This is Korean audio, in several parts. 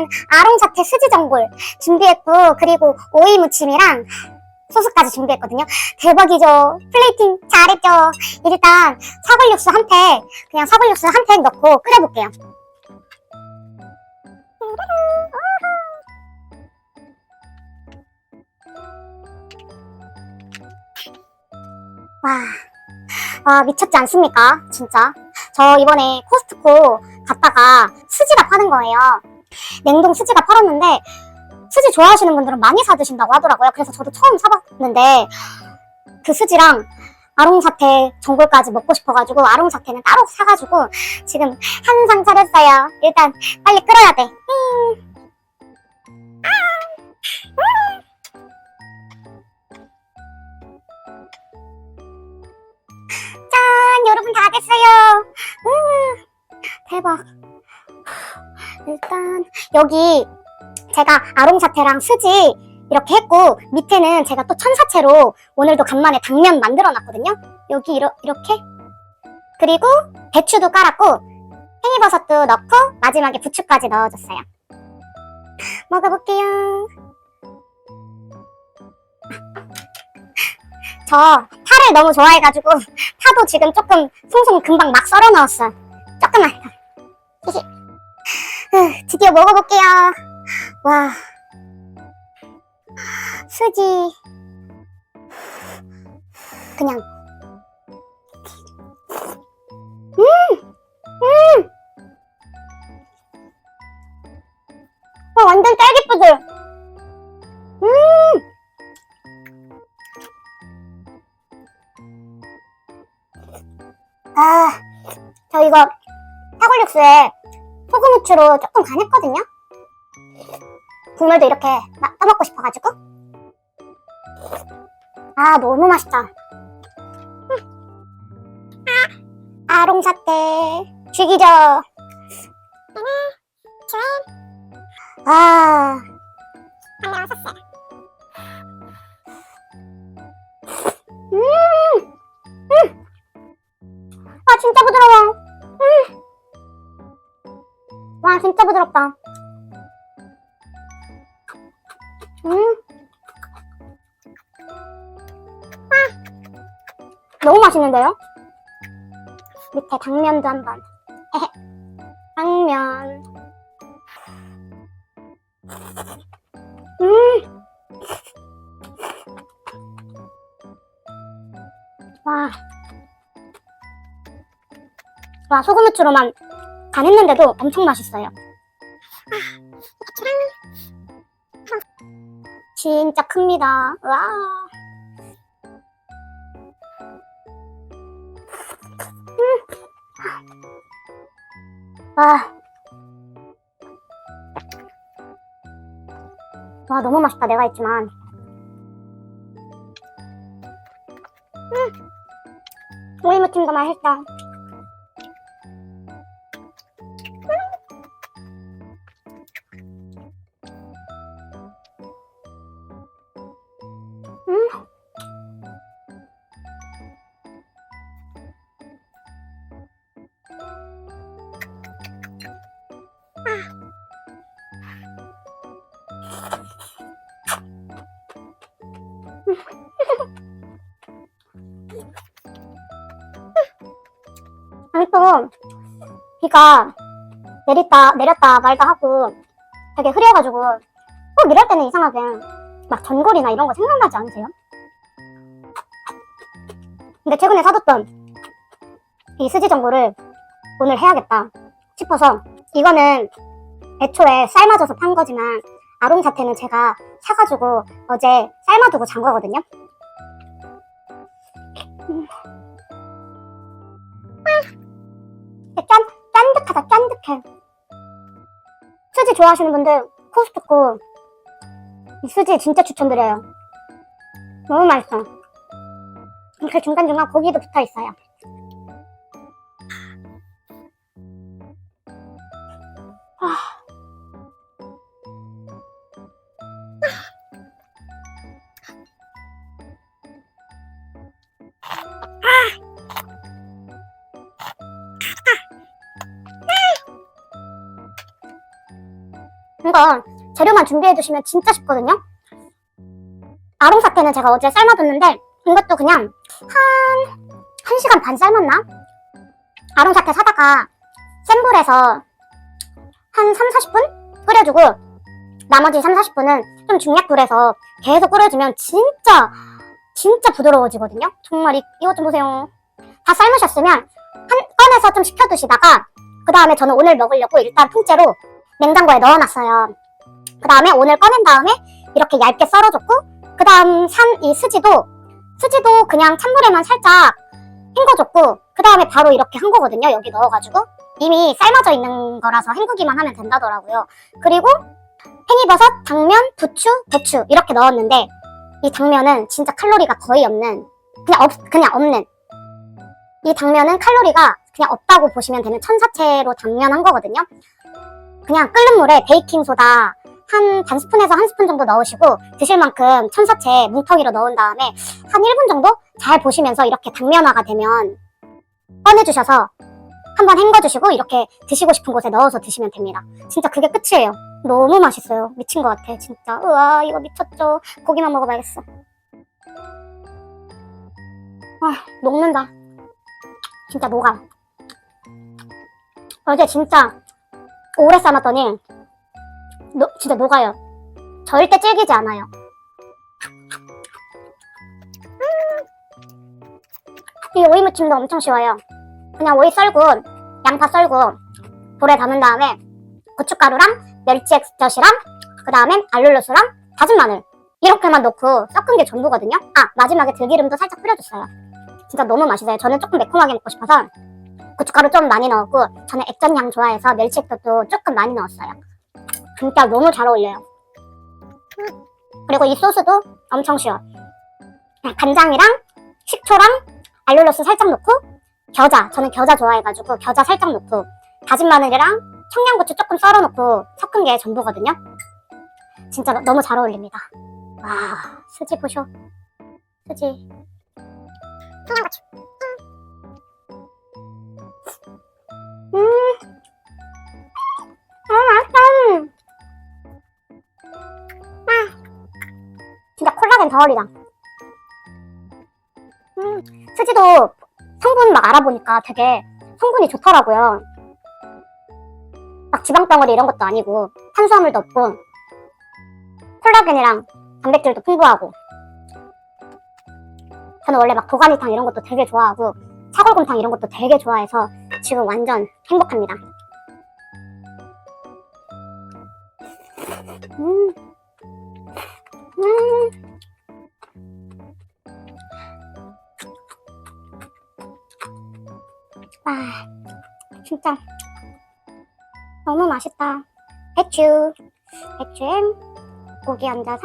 저는 아롱사태 스지전골 준비했고 그리고 오이 무침이랑 소스까지 준비했거든요. 대박이죠. 플레이팅 잘했죠. 일단 사골육수 한 팩, 그냥 사골육수 한 팩 넣고 끓여볼게요. 와, 와 미쳤지 않습니까? 진짜. 저 이번에 코스트코 갔다가 스지가 파는 거예요. 냉동 스지가 팔았는데 스지 좋아하시는 분들은 많이 사드신다고 하더라고요. 그래서 저도 처음 사봤는데 그 스지랑 아롱사태 전골까지 먹고 싶어가지고 아롱사태는 따로 사가지고 지금 한 상 차렸어요. 일단 빨리 끓어야 돼. 음. 짠! 여러분 다 됐어요. 음, 대박. 일단 여기 제가 아롱사태랑 스지 이렇게 했고 밑에는 제가 또 천사채로 오늘도 간만에 당면 만들어 놨거든요. 여기 이러, 이렇게 그리고 배추도 깔았고 팽이버섯도 넣고 마지막에 부추까지 넣어줬어요. 먹어볼게요. 저 파를 너무 좋아해가지고 파도 지금 조금 송송 금방 막 썰어 넣었어요. 조금만. 히히. 으, 드디어 먹어볼게요. 와. 수지. 그냥. 음! 음! 와, 완전 딸기뿌들. 음! 아, 저 이거 사골육수에 소금 후추로 조금 간했거든요? 국물도 이렇게 막 떠먹고 싶어가지고. 아, 너무 맛있다. 음. 아, 아롱사태. 죽이죠. 아. 음! 음! 아, 진짜 부드러워. 진짜 부드럽다. 음. 아. 너무 맛있는데요? 밑에 당면도 한번. 당면. 음. 와. 와, 소금 후추로만 간했는데도 엄청 맛있어요. 진짜 큽니다. 와. 음. 와. 와, 너무 맛있다. 내가 했지만. 음. 오이무침도 맛있다. 아니 또 비가 내렸다 내렸다 말다 하고 되게 흐려가지고 꼭 이럴 때는 이상하게 막 전골이나 이런 거 생각나지 않으세요? 근데 최근에 사뒀던 이 스지 전골을 오늘 해야겠다 싶어서 이거는 애초에 삶아져서 판 거지만 아롱사태는 제가 사가지고 어제 삶아두고 잔 거거든요. 음. 아, 짠, 짠득하다, 짠득해. 수지 좋아하시는 분들 코스트코 이 수지 진짜 추천드려요. 너무 맛있어. 이렇게 중간중간 고기도 붙어 있어요. 이거 재료만 준비해 두시면 진짜 쉽거든요. 아롱 사태는 제가 어제 삶아뒀는데 이것도 그냥 한 1시간 반 삶았나? 아롱 사태 사다가 센 불에서 한 3, 40분 끓여주고 나머지 3, 40분은 좀 중약불에서 계속 끓여주면 진짜 진짜 부드러워지거든요. 정말 이, 이것 좀 보세요. 다 삶으셨으면 한 꺼내서 좀 식혀두시다가 그 다음에 저는 오늘 먹으려고 일단 통째로 냉장고에 넣어놨어요. 그 다음에 오늘 꺼낸 다음에 이렇게 얇게 썰어줬고 그 다음 산이 스지도 스지도 그냥 찬물에만 살짝 헹궈줬고 그 다음에 바로 이렇게 한 거거든요. 여기 넣어가지고 이미 삶아져 있는 거라서 헹구기만 하면 된다더라고요. 그리고 팽이버섯, 당면, 부추, 배추 이렇게 넣었는데 이 당면은 진짜 칼로리가 거의 없는 그냥 없 그냥 없는 이 당면은 칼로리가 그냥 없다고 보시면 되는 천사채로 당면한 거거든요. 그냥 끓는 물에 베이킹 소다 한 반 스푼에서 한 스푼 정도 넣으시고 드실 만큼 천사채 뭉텅이로 넣은 다음에 한 1분 정도 잘 보시면서 이렇게 당면화가 되면 꺼내주셔서 한번 헹궈주시고 이렇게 드시고 싶은 곳에 넣어서 드시면 됩니다. 진짜 그게 끝이에요. 너무 맛있어요. 미친 것 같아, 진짜. 우와, 이거 미쳤죠. 고기만 먹어봐야겠어. 아, 녹는다. 진짜 녹아. 어제 진짜 오래 삶았더니 노, 진짜 녹아요. 절대 질기지 않아요. 음. 이 오이 무침도 엄청 쉬워요. 그냥 오이 썰고 양파 썰고 볼에 담은 다음에 고춧가루랑 멸치 액젓이랑 그 다음에 알룰로스랑 다진 마늘 이렇게만 넣고 섞은 게 전부거든요. 아 마지막에 들기름도 살짝 뿌려줬어요. 진짜 너무 맛있어요. 저는 조금 매콤하게 먹고 싶어서 고춧가루 좀 많이 넣었고 저는 액젓향 좋아해서 멸치 액젓도 조금 많이 넣었어요. 진짜 너무 잘 어울려요. 그리고 이 소스도 엄청 쉬워. 간장이랑 식초랑 알룰로스 살짝 넣고 겨자 저는 겨자 좋아해가지고 겨자 살짝 넣고 다진 마늘이랑 청양고추 조금 썰어 놓고 섞은 게 전부거든요. 진짜 너- 너무 잘 어울립니다. 와 스지 보셔. 스지. 청양고추. 덩어리다. 음. 스지도 성분 막 알아보니까 되게 성분이 좋더라고요. 막 지방 덩어리 이런 것도 아니고 탄수화물도 없고 콜라겐이랑 단백질도 풍부하고 저는 원래 막 도가니탕 이런 것도 되게 좋아하고 사골곰탕 이런 것도 되게 좋아해서 지금 완전 행복합니다. 음. 음. 아, 진짜 너무 맛있다. 배추, 배추에 고기 얹어서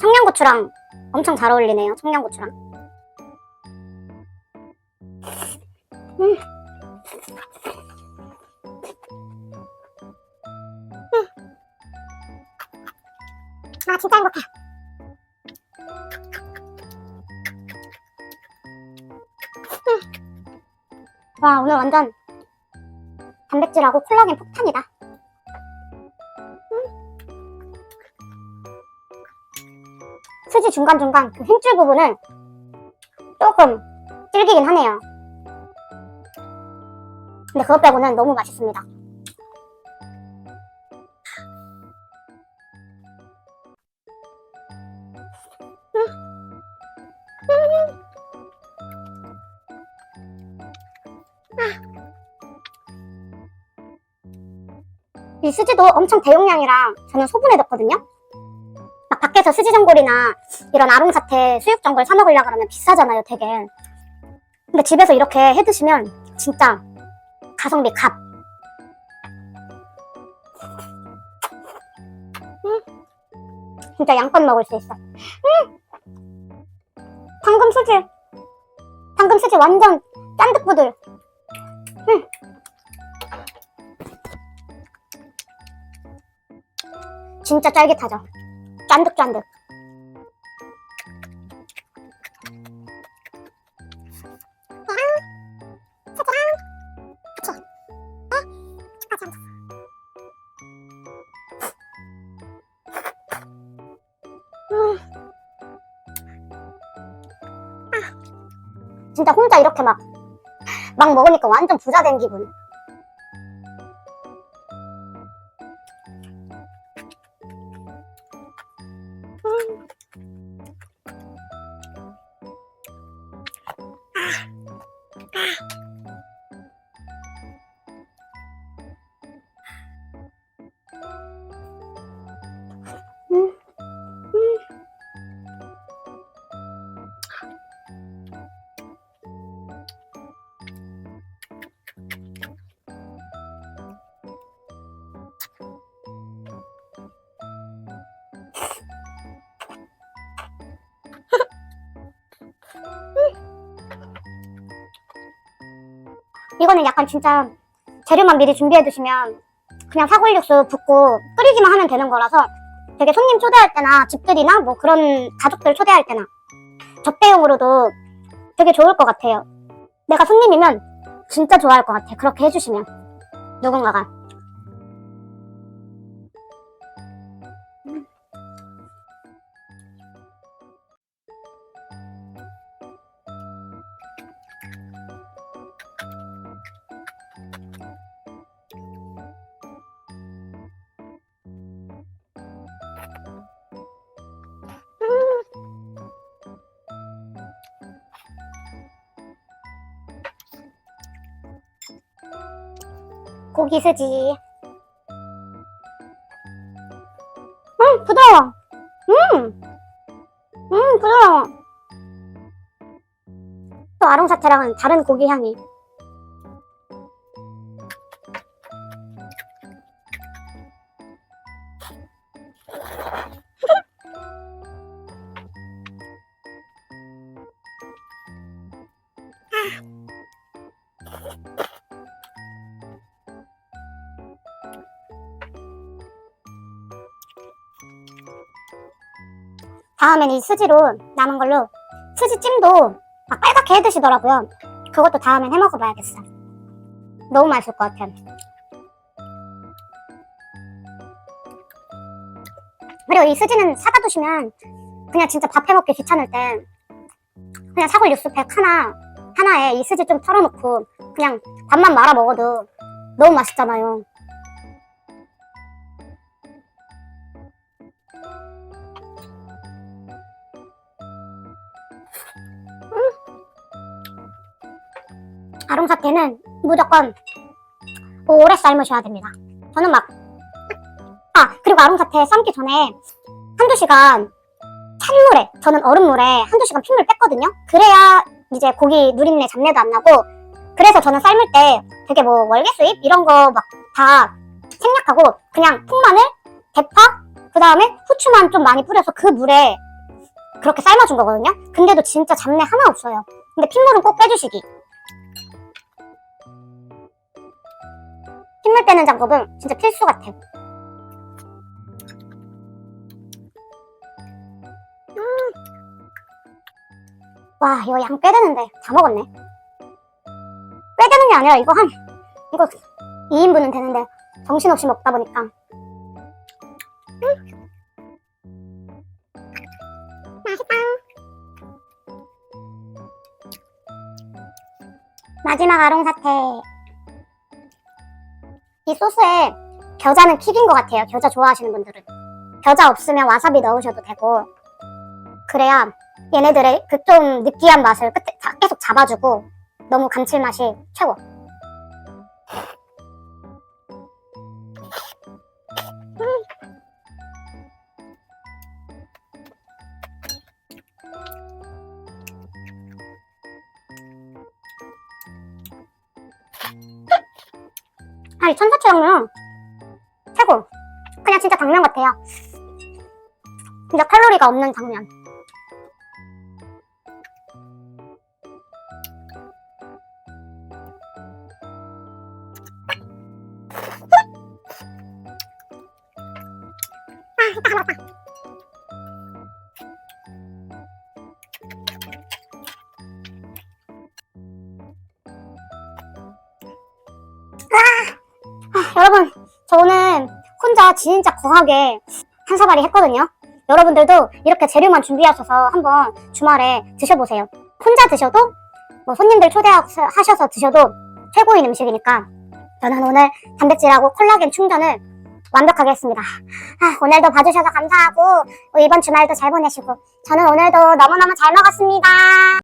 청양고추랑 엄청 잘 어울리네요. 청양고추랑. 와 오늘 완전 단백질하고 콜라겐 폭탄이다. 음. 수지 중간중간 그 힘줄 부분은 조금 질기긴 하네요. 근데 그것 빼고는 너무 맛있습니다. 이 수지도 엄청 대용량이라 저는 소분해 뒀거든요. 막 밖에서 수지 전골이나 이런 아롱사태 수육 전골 사 먹으려 그러면 비싸잖아요, 되게. 근데 집에서 이렇게 해 드시면 진짜 가성비 값. 음. 진짜 양껏 먹을 수 있어. 음. 당근 수지. 당근 수지 완전 짠득부들. 진짜 쫄깃하죠? 쫀득쫀득. 음. 아. 진짜 혼자 이렇게 막 막 먹으니까 완전 부자 된 기분. 이거는 약간 진짜 재료만 미리 준비해 두시면 그냥 사골 육수 붓고 끓이기만 하면 되는 거라서 되게 손님 초대할 때나 집들이나 뭐 그런 가족들 초대할 때나 접대용으로도 되게 좋을 것 같아요. 내가 손님이면 진짜 좋아할 것 같아. 그렇게 해주시면 누군가가. 고기 스지. 음, 부드러워. 음, 음, 부드러워. 또 아롱사태랑은 다른 고기 향이. 다음엔 이 스지로 남은 걸로 스지찜도 막 빨갛게 해 드시더라고요. 그것도 다음엔 해 먹어봐야겠어. 너무 맛있을 것 같아. 그리고 이 스지는 사다 두시면 그냥 진짜 밥 해 먹기 귀찮을 때 그냥 사골 육수팩 하나 하나에 이 스지 좀 털어놓고 그냥 밥만 말아 먹어도 너무 맛있잖아요. 아롱사태는 무조건 오래 삶으셔야 됩니다. 저는 막, 아, 그리고 아롱사태 삶기 전에 한두 시간 찬물에, 저는 얼음물에 한두 시간 핏물 뺐거든요? 그래야 이제 고기 누린내 잡내도 안 나고, 그래서 저는 삶을 때 되게 뭐 월계수잎? 이런 거 막 다 생략하고, 그냥 통마늘, 대파, 그 다음에 후추만 좀 많이 뿌려서 그 물에 그렇게 삶아준 거거든요? 근데도 진짜 잡내 하나 없어요. 근데 핏물은 꼭 빼주시기. 핏물 빼는 작업은 진짜 필수 같아. 음. 와, 이거 양꽤 되는데 다 먹었네. 꽤 되는 게 아니라 이거 한 이거 2인분은 되는데 정신없이 먹다 보니까. 음. 마지막 아롱 사태. 이 소스에 겨자는 킥인 것 같아요. 겨자 좋아하시는 분들은. 겨자 없으면 와사비 넣으셔도 되고. 그래야 얘네들의 그 좀 느끼한 맛을 끝에 자- 계속 잡아주고 너무 감칠맛이 최고. 아니 천사채용은 최고. 그냥 진짜 당면 같아요. 진짜 칼로리가 없는 당면. 여러분, 저 오늘 혼자 진짜 거하게 한 사발이 했거든요. 여러분들도 이렇게 재료만 준비하셔서 한번 주말에 드셔보세요. 혼자 드셔도 뭐 손님들 초대하셔서 드셔도 최고인 음식이니까 저는 오늘 단백질하고 콜라겐 충전을 완벽하게 했습니다. 아, 오늘도 봐주셔서 감사하고 이번 주말도 잘 보내시고 저는 오늘도 너무너무 잘 먹었습니다.